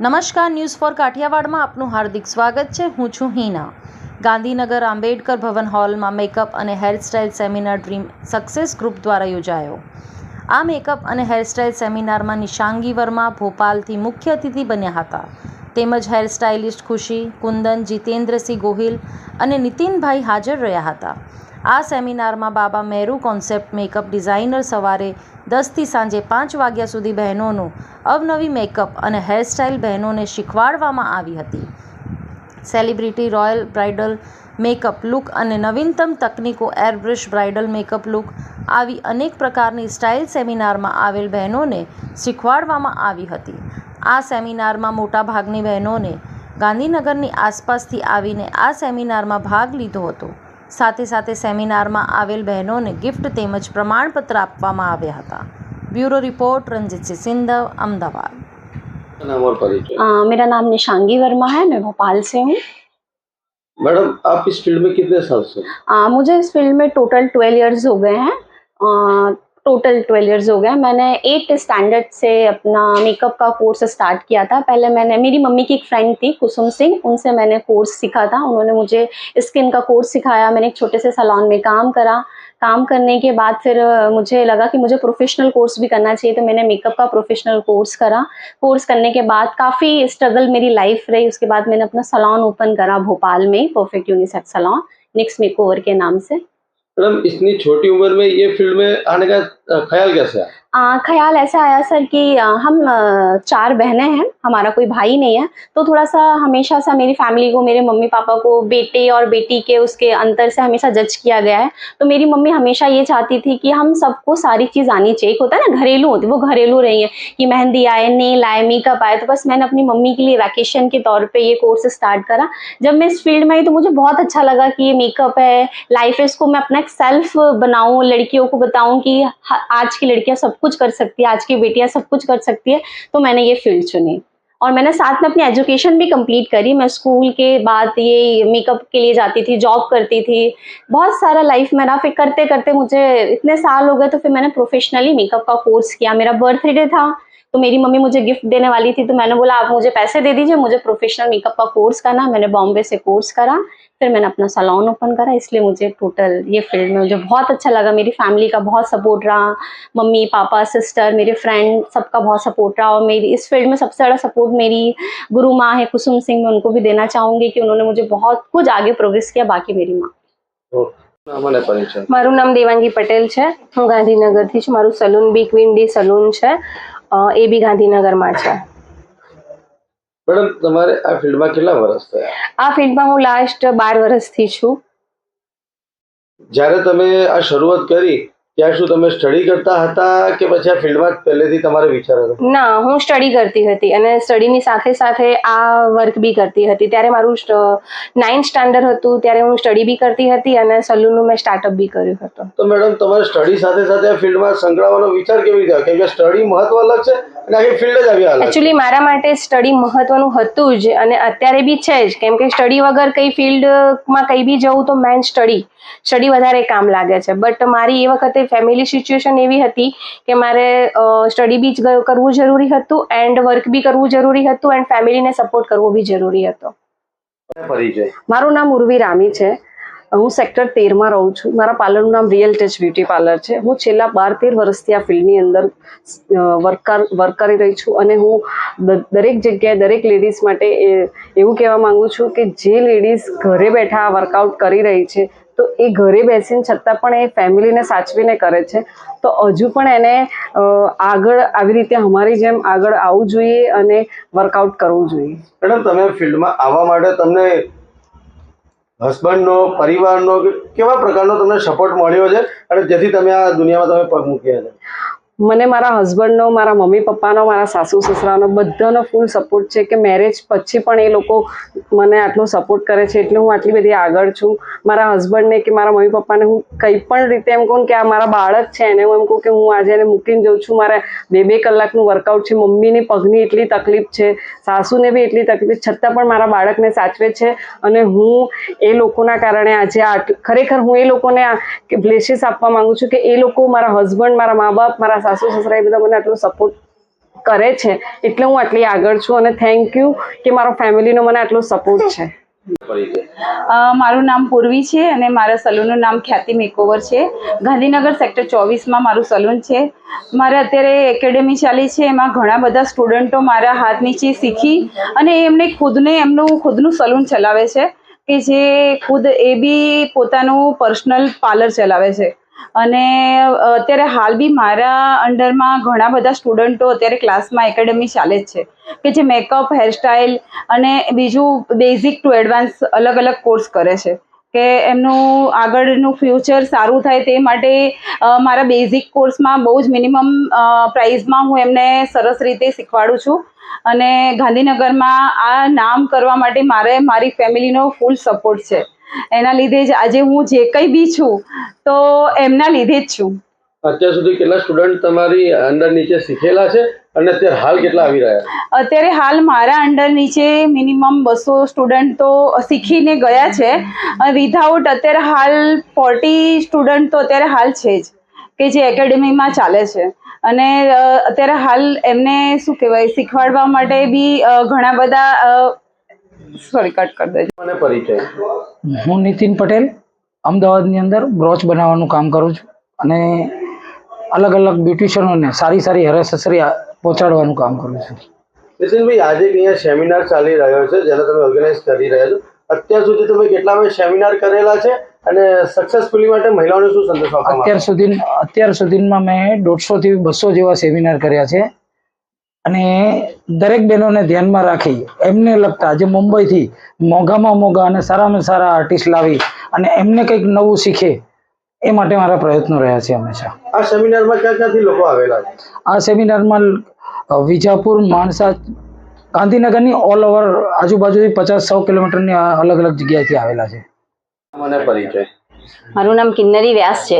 નમસ્કાર, news for કાઠિયાવાડમાં આપનું હાર્દિક સ્વાગત છે. હું છું હિના. ગાંધીનગર આંબેડકર ભવન હોલમાં મેકઅપ અને hairstyle seminar dream success group દ્વારા યોજાયો. આ મેકઅપ અને હેરસ્ટાઇલ સેમિનારમાં નિશાંગી વર્મા ભોપાલથી મુખ્ય અતિથિ બન્યા હતા. તેમજ હેર સ્ટાઇલિસ્ટ ખુશી, કુંદન, જીતેન્દ્રસિંહ ગોહિલ અને નીતિનભાઈ હાજર રહ્યા હતા. આ સેમિનારમાં Baba Meru concept makeup designer સવારે દસથી સાંજે પાંચ વાગ્યા સુધી બહેનોનું અવનવી મેકઅપ અને હેરસ્ટાઇલ બહેનોને શીખવાડવામાં આવી હતી. Celebrity, royal bridal makeup look અને નવીનતમ તકનીકો એરબ્રશ બ્રાઇડલ મેકઅપ લુક આવી અનેક પ્રકારની સ્ટાઇલ સેમિનારમાં આવેલ બહેનોને શીખવાડવામાં આવી હતી. આ સેમિનારમાં મોટાભાગની બહેનોને ગાંધીનગરની આસપાસથી આવીને આ સેમિનારમાં ભાગ લીધો હતો સાથે સાથે સેમિનારમાં આવેલ બહેનોને ગિફ્ટ તેમજ પ્રમાણપત્ર આપવામાં આવ્યા હતા બ્યુરો રિપોર્ટ રંજીતસિંહ સિંધવ અમદાવાદ नाम और परिचय अ, मेरा नाम निशांगी वर्मा है मैं भोपाल से हूँ मैडम आप इस फील्ड में कितने साल से हैं? अ, मुझे इस फील्ड में टोटल ट्वेल्व इयर्स हो गए हैं total twelve years हो गया। मैंने एट स्टैंडर्ड से अपना मेकअप का कोर्स स्टार्ट किया था। पहले मैंने, मेरी मम्मी की एक फ्रेंड थी, कुसुम सिंह, उनसे मैंने कोर्स सीखा था। उन्होंने मुझे स्किन का कोर्स सिखाया, मैंने एक छोटे से सलोन में काम करा। काम करने के बाद फिर मुझे लगा कि मुझे प्रोफेशनल कोर्स भी करना चाहिए तो मैंने मेकअप का प्रोफेशनल कोर्स करा। कोर्स करने के बाद काफ़ी स्ट्रगल मेरी लाइफ रही। उसके बाद मैंने अपना सलोन ओपन करा भोपाल में perfect unisex salon Nix makeover के नाम से। मैडम इतनी छोटी उम्र में ये फ़ील्ड में आने का ख्याल कैसे आया? आ, ख्याल ऐसा आया सर कि आ, हम चार बहनें हैं हमारा कोई भाई नहीं है तो थोड़ा सा हमेशा सा मेरी फैमिली को मेरे मम्मी पापा को बेटे और बेटी के उसके अंतर से हमेशा जज किया गया है तो मेरी मम्मी हमेशा ये चाहती थी कि हम सबको सारी चीज़ आनी चाहिए। एक होता है ना घरेलू होती वो घरेलू रही है कि मेहंदी आए नेल आए मेकअप आए तो बस मैंने अपनी मम्मी के लिए वैकेशन के तौर पर ये कोर्स स्टार्ट करा। जब मैं इस फ़ील्ड में आई तो मुझे बहुत अच्छा लगा कि ये मेकअप है लाइफ है इसको मैं अपना एक सेल्फ बनाऊँ लड़कियों को बताऊँ कि आज की लड़कियाँ सब कुछ कर सकती है, आज की बेटियाँ सब कुछ कर सकती है तो मैंने ये फ़ील्ड चुनी। और मैंने साथ में अपनी एजुकेशन भी कंप्लीट करी। मैं स्कूल के बाद ये मेकअप के लिए जाती थी, जॉब करती थी। बहुत सारा लाइफ मेरा, फिर करते करते मुझे इतने साल हो गए तो फिर मैंने प्रोफेशनली मेकअप का कोर्स किया। मेरा बर्थडे था तो मेरी मम्मी मुझे गिफ्ट देने वाली थी तो मैंने बोला, आप मुझे पैसे दे दीजिए, मुझे प्रोफेशनल मेकअप का कोर्स करना। मैंने बॉम्बे से कोर्स करा। फिर मैंने अपना सलोन ओपन करा इसलिए मुझे टोटल ये फील्ड में मुझे बहुत अच्छा लगा मेरी फैमिली का बहुत सपोर्ट रहा मम्मी पापा सिस्टर मेरे फ्रेंड सबका बहुत सपोर्ट रहा और मेरी इस फील्ड में सबसे ज़्यादा सपोर्ट मेरी गुरु माँ है कुसुम सिंह मैं उनको भी देना चाहूँगी कि उन्होंने मुझे बहुत कुछ आगे प्रोग्रेस किया बाकी मेरी माँ ओके नाम અને પરિચય મારું નામ દેવાંગી પટેલ છે હું ગાંધીનગરથી છું મારું salon B queen the salon છે અ, એ બી ગાંધીનગરમાં છે મેડમ તમારે આ ફિલ્ડમાં કેટલા વર્ષ થયા? આ ફિલ્ડમાં હું લાસ્ટ બાર વર્ષથી છું. જ્યારે તમે આ શરૂઆત કરી ત્યાં શું તમે સ્ટડી કરતા હતા કે પછી આ ફિલ્ડમાં પહેલેથી તમારે વિચાર હતો? ના હું સ્ટડી કરતી હતી અને સ્ટડીની સાથે સાથે આ વર્ક બી કરતી હતી. ત્યારે મારું નાઇન્થ સ્ટાન્ડર્ડ હતું ત્યારે હું સ્ટડી બી કરતી હતી અને સલૂનનું મેં સ્ટાર્ટઅપ બી કર્યું હતું. તો મેડમ તમારે સ્ટડી સાથે સાથે આ ફિલ્ડમાં સંકળાવવાનો વિચાર કેવી રીતે? કેમ કે સ્ટડી મહત્વ અલગ છે એકચ્યુઅલી મારા માટે સ્ટડી મહત્વનું હતું જ અને અત્યારે બી છે જ. કેમ કે સ્ટડી વગર કઈ ફિલ્ડમાં કઈ બી જવું તો મેન સ્ટડી સ્ટડી વધારે કામ લાગે છે. બટ મારી એ વખતે ફેમિલી સિચ્યુએશન એવી હતી કે મારે સ્ટડી બી જ કરવું જરૂરી હતું એન્ડ વર્ક બી કરવું જરૂરી હતું એન્ડ ફેમિલીને સપોર્ટ કરવો બી જરૂરી હતો. મારું નામ ઉર્વી રામી છે. હું સેક્ટર તેરમાં રહું છું. મારા પાર્લરનું નામ રિયલ ટચ બ્યુટી પાર્લર છે. હું છેલ્લા બાર તેર વર્ષથી આ ફિલ્ડની અંદર વર્ક વર્ક કરી રહી છું અને હું દરેક જગ્યાએ દરેક લેડીઝ માટે એવું કહેવા માંગુ છું કે જે લેડીઝ ઘરે બેઠા વર્કઆઉટ કરી રહી છે, તો એ ઘરે બેસીને છતાં પણ એ ફેમિલીને સાચવીને કરે છે. તો હજુ પણ એને આગળ આવી રીતે અમારી જેમ આગળ આવવું જોઈએ અને વર્કઆઉટ કરવું જોઈએ. મેડમ, તમે ફિલ્ડમાં આવવા માટે તમને હસબન્ડનો, પરિવારનો, કેવા પ્રકારનો તમને સપોર્ટ મળ્યો છે અને જેથી તમે આ દુનિયામાં તમે પગ મૂક્યા છે? મને મારા હસબન્ડનો મારા મમ્મી પપ્પાનો, મારા સાસુ સસરાનો બધાનો ફૂલ સપોર્ટ છે કે મેરેજ પછી પણ એ લોકો મને આટલો સપોર્ટ કરે છે એટલે હું આટલી બધી આગળ છું. મારા હસબન્ડને કે મારા મમ્મી પપ્પાને હું કંઈ પણ રીતે એમ કહું કે આ મારા બાળક છે, એને હું એમ કહું કે હું આજે એને મૂકીને જઉં છું. મારે બે બે કલાકનું વર્કઆઉટ છે, મમ્મીની પગની એટલી તકલીફ છે, સાસુને બી એટલી તકલીફ છતાં પણ મારા બાળકને સાચવે છે અને હું એ લોકોના કારણે આજે આ ખરેખર હું એ લોકોને બ્લેસીસ આપવા માગું છું કે એ લોકો મારા હસબન્ડ મારા મા બાપ, મારા સાસુ સસરા એ બધા મને આટલો સપોર્ટ કરે છે, એટલે હું આટલી આગળ છું અને થેન્ક યુ કે મારો ફેમિલીનો મને આટલો સપોર્ટ છે. મારું નામ પૂર્વી છે અને મારા સલૂનનું નામ ખ્યાતિ મેકઓવર છે. ગાંધીનગર સેક્ટર ચોવીસમાં મારું સલૂન છે. મારે અત્યારે એકેડેમી ચાલી છે, એમાં ઘણા બધા સ્ટુડન્ટો મારા હાથ નીચે શીખી અને એમને ખુદને એમનું, ખુદનું સલૂન ચલાવે છે કે જે ખુદ એ બી પોતાનું પર્સનલ પાર્લર ચલાવે છે. અને અત્યારે હાલ બી મારા અંડરમાં ઘણા બધા સ્ટુડન્ટો અત્યારે ક્લાસમાં એકેડમી ચાલે જ છે. કે જે મેકઅપ, હેરસ્ટાઇલ અને બીજું બેઝિક ટુ એડવાન્સ અલગ અલગ કોર્સ કરે છે. કે એમનું આગળનું ફ્યુચર સારું થાય તે માટે મારા બેઝિક કોર્સમાં બહુ જ મિનિમમ પ્રાઇઝમાં હું એમને સરસ રીતે શીખવાડું છું. અને ગાંધીનગરમાં આ નામ કરવા માટે મારે મારી ફેમિલીનો ફૂલ સપોર્ટ છે. એના લીધે જ આજે હું જે કંઈ બી છું તો એમના લીધે જ છું. અત્યાર સુધી કેટલા સ્ટુડન્ટ તમારી અંડર નીચે શીખેલા છે અને અત્યારે હાલ કેટલા આવી રહ્યા અત્યારે હાલ મારા અંડર નીચે મિનિમમ બસો સ્ટુડન્ટ તો શીખીને ગયા છે. વિધાઉટ અત્યારે હાલ ફોર્ટી સ્ટુડન્ટ તો અત્યારે હાલ છે જ કે જે એકેડેમીમાં ચાલે છે. અને અત્યારે હાલ એમને શું કહેવાય શીખવાડવા માટે બી ઘણા બધા સોરી કટ કરી દેજો મને પરિચય હું નીતિન પટેલ અમદાવાદની અંદર બ્રોચ બનાવવાનું કામ કરું છું અને અલગ અલગ બ્યુટિશિયનોને સારી સારી હેરસેસરી પહોંચાડવાનું કામ કરું છું. નીતિનભાઈ આજે અહીંયા સેમિનાર ચાલી રહ્યો છે જેને તમે ઓર્ગેનાઇઝ કરી રહ્યા છો. અત્યાર સુધી તમે કેટલા સેમિનાર કરેલા છે અને સક્સેસફુલી માટે મહિલાઓને શું સંદેશ અત્યાર સુધી અત્યાર સુધીમાં મેં દોઢસોથી બસો જેવા સેમિનાર કર્યા છે. અને દરેક બહેનોને ધ્યાનમાં રાખી એમને લગતા જે મુંબઈથી મોંઘામાં મોંઘા અને સારામાં સારા આર્ટિસ્ટ લાવી અને એમને કંઈક નવું શીખે એ માટે મારા પ્રયત્નો રહ્યા છે હંમેશા. આ સેમિનારમાં ક્યાં ક્યાંથી લોકો આવેલા? છે આ સેમિનારમાં વિજાપુર માણસા ગાંધીનગરની ઓલ ઓવર આજુબાજુથી પચાસ સો કિલોમીટરની અલગ અલગ જગ્યાએથી આવેલા છે. મને પરિચય. મારું નામ કિન્નરી વ્યાસ છે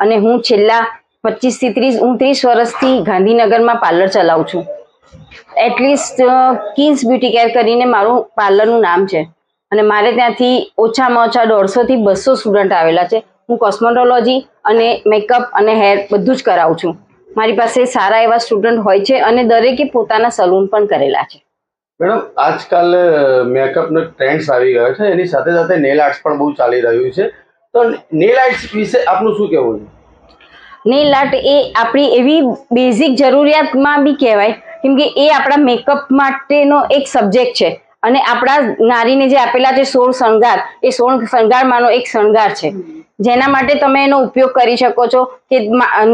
અને હું છેલ્લા પચીસથી ત્રીસ હું ત્રીસ વર્ષથી ગાંધીનગરમાં પાર્લર ચલાવું છું. એટલીસ્ટ કિન્સ બ્યુટી કેર કરીને મારું પાર્લરનું નામ છે. અને મારે ત્યાંથી ઓછામાં ઓછા દોઢસોથી બસો સ્ટુડન્ટ આવેલા છે. હું કોસ્મેટોલોજી અને મેકઅપ અને હેર બધું જ કરાવું છું. મારી પાસે સારા એવા સ્ટુડન્ટ હોય છે અને દરેકે પોતાના સલૂન પણ કરેલા છે. મેડમ, આજકાલ મેકઅપનો ટ્રેન્ડ્સ આવી ગયો છે. એની સાથે સાથે નેલ આર્ટ્સ પણ બહુ ચાલી રહ્યું છે. તો નેલ આર્ટ્સ વિશે આપનું શું કહેવું છે? નેલ આર્ટ એ આપણી એવી બેઝિક જરૂરિયાતમાં બી કહેવાય, કેમ કે એ આપણા મેકઅપ માટેનો એક સબ્જેક્ટ છે. અને આપણા નારીને જે આપેલા છે સોળ શણગાર, એ સોળ શણગારમાંનો એક શણગાર છે. જેના માટે તમે એનો ઉપયોગ કરી શકો છો કે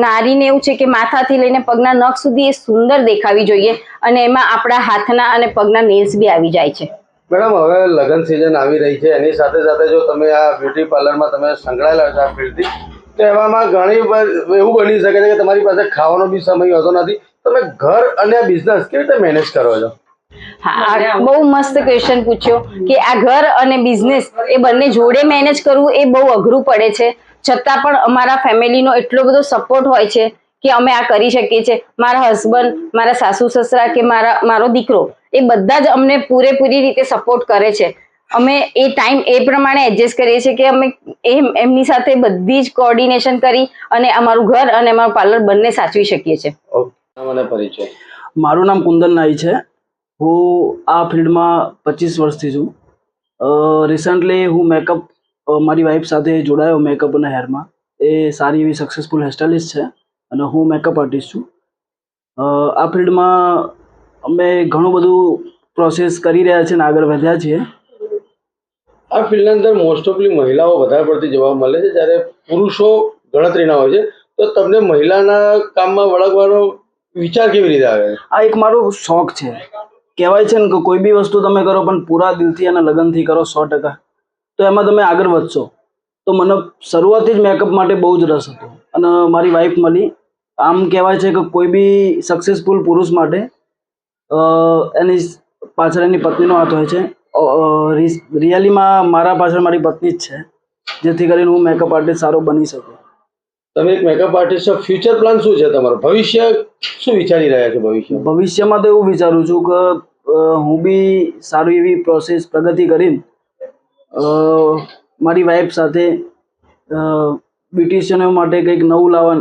નારીને એવું છે કે માથાથી લઈને પગના નખ સુધી એ સુંદર દેખાવી જોઈએ અને એમાં આપણા હાથના અને પગના નેલ્સ બી આવી જાય છે. મેડમ, હવે લગ્ન સિઝન આવી રહી છે. એની સાથે સાથે જો તમે આ બ્યુટી પાર્લરમાં તમે સંકળાયેલા છો આ ફિલ્ડથી તો એવામાં ઘણી એવું બની શકે છે કે તમારી પાસે ખાવાનો બી સમય હોતો નથી. તમે ઘર અને બિઝનેસ કેવી રીતે મેનેજ કરો છો? હા બહુ મસ્ત ક્વેશ્ચન પૂછ્યો કે આ ઘર અને બિઝનેસ એ બંને જોડે મેનેજ કરવું એ બહુ અઘરું પડે છે. છતાં પણ અમારા ફેમિલીનો એટલો બધો સપોર્ટ હોય છે કે અમે આ કરી શકીએ છીએ. મારા હસબન્ડ મારા સાસુ સસરા કે મારા મારો દીકરો એ બધા જ અમને પૂરેપૂરી રીતે સપોર્ટ કરે છે. અમે એ ટાઈમ એ પ્રમાણે એડજસ્ટ કરીએ છીએ કે અમે એમ એમની સાથે બધી જ કોર્ડિનેશન કરી અને અમારું ઘર અને અમારું પાર્લર બંને સાચવી શકીએ છીએ. ઓકે પરિચય. મારું નામ કુંદન નાઈ છે. હું આ ફિલ્ડમાં પચીસ વર્ષથી છું. રિસન્ટલી હું મેકઅપ મારી વાઈફ સાથે જોડાયો મેકઅપ અને હેરમાં એ સારી એવી સક્સેસફુલ હેરસ્ટાઇલિસ્ટ છે અને હું મેકઅપ આર્ટિસ્ટ છું. આ ફિલ્ડમાં અમે ઘણું બધું પ્રોસેસ કરી રહ્યા છીએ અને આગળ વધ્યા છીએ. આ ફિલ્ડની અંદર મોસ્ટ ઓફલી મહિલાઓ વધારે પડતી જોવા મળે છે. જ્યારે પુરુષો ગણતરીના હોય છે, તો તમને મહિલાના કામમાં વળગવાનો વિચાર કેવી રીતે આવે? આ એક મારો શોખ છે. કહેવાય છે ને કે કોઈ બી વસ્તુ તમે કરો, પણ પૂરા દિલથી અને લગનથી કરો સો ટકા. તો એમાં તમે આગળ વધશો. તો મને શરૂઆતથી જ મેકઅપ માટે બહુ જ રસ હતો. અને મારી વાઈફ મળી. આમ કહેવાય છે કે કોઈ બી સક્સેસફુલ પુરુષ માટે એની પાછળ એની પત્નીનો હાથ હોય છે. રિયલીમાં મારા પાછળ મારી પત્ની જ છે જેથી કરીને હું મેકઅપ આર્ટિસ્ટ સારો બની શકું. તમે એક મેકઅપ આર્ટિસ્ટ છો ફ્યુચર પ્લાન શું છે તમારો? ભવિષ્ય શું વિચારી રહ્યા છો ભવિષ્ય ભવિષ્યમાં તો એવું વિચારું છું કે હું બી સારી એવી પ્રોસેસ પ્રગતિ કરીને મારી વાઈફ સાથે બ્યુટિશિયનો માટે કંઈક નવું લાવવા